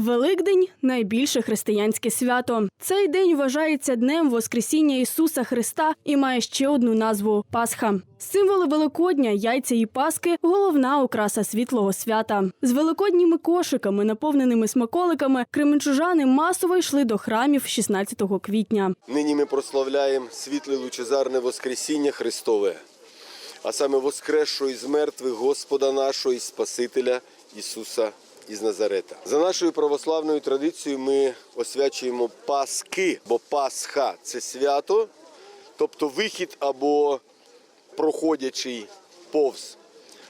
Великдень найбільше християнське свято. Цей день вважається днем Воскресіння Ісуса Христа і має ще одну назву Пасха. Символи Великодня, яйця і паски головна окраса світлого свята. З великодніми кошиками, наповненими смаколиками, кременчужани масово йшли до храмів 16 квітня. Нині ми прославляємо світле лучезарне Воскресіння Христове, а саме Воскресшого із мертвих Господа нашого і Спасителя Ісуса із Назарета. За нашою православною традицією ми освячуємо Паски, бо Пасха це свято, тобто вихід або проходячий повз.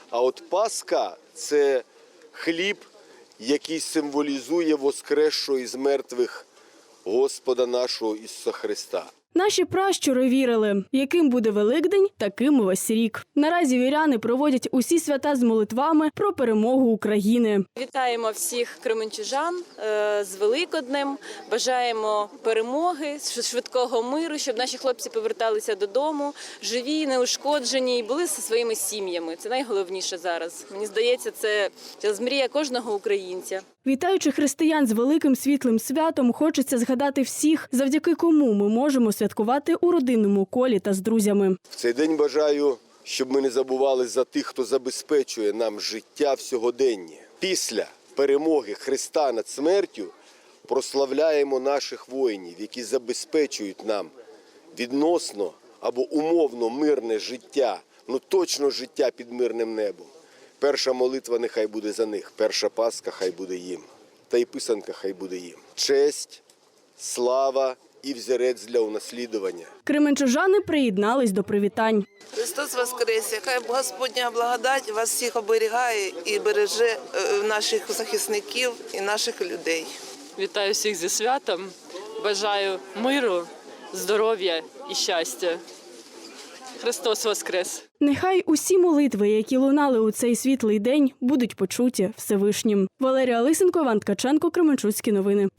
А от Пасха це хліб, який символізує Воскресшого із мертвих Господа нашого Ісуса Христа. Наші пращури вірили, яким буде Великдень, таким весь рік. Наразі віряни проводять усі свята з молитвами про перемогу України. Вітаємо всіх кременчужан е, з Великоднем. Бажаємо перемоги, швидкого миру, щоб наші хлопці поверталися додому, живі, неушкоджені і були зі своїми сім'ями. Це найголовніше зараз. Мені здається, це мрія кожного українця. Вітаючи християн з великим світлим святом, хочеться згадати всіх, завдяки кому ми можемо святкувати у родинному колі та з друзями. В цей день бажаю, щоб ми не забували за тих, хто забезпечує нам життя в сьогоденні. Після перемоги Христа над смертю прославляємо наших воїнів, які забезпечують нам відносно або умовно мирне життя, ну точно життя під мирним небом. Перша молитва нехай буде за них, перша паска хай буде їм, та й писанка хай буде їм. Честь, слава і взірець для унаслідування. Кременчужани приєднались до привітань. Христос Воскресе! Хай Господня благодать вас всіх оберігає і береже е, наших захисників і наших людей. Вітаю всіх зі святом. Бажаю миру, здоров'я і щастя. Христос Воскрес! Нехай усі молитви, які лунали у цей світлий день, будуть почуті Всевишнім. Валерія Лисенко, Іван Ткаченко, Кременчуцькі новини.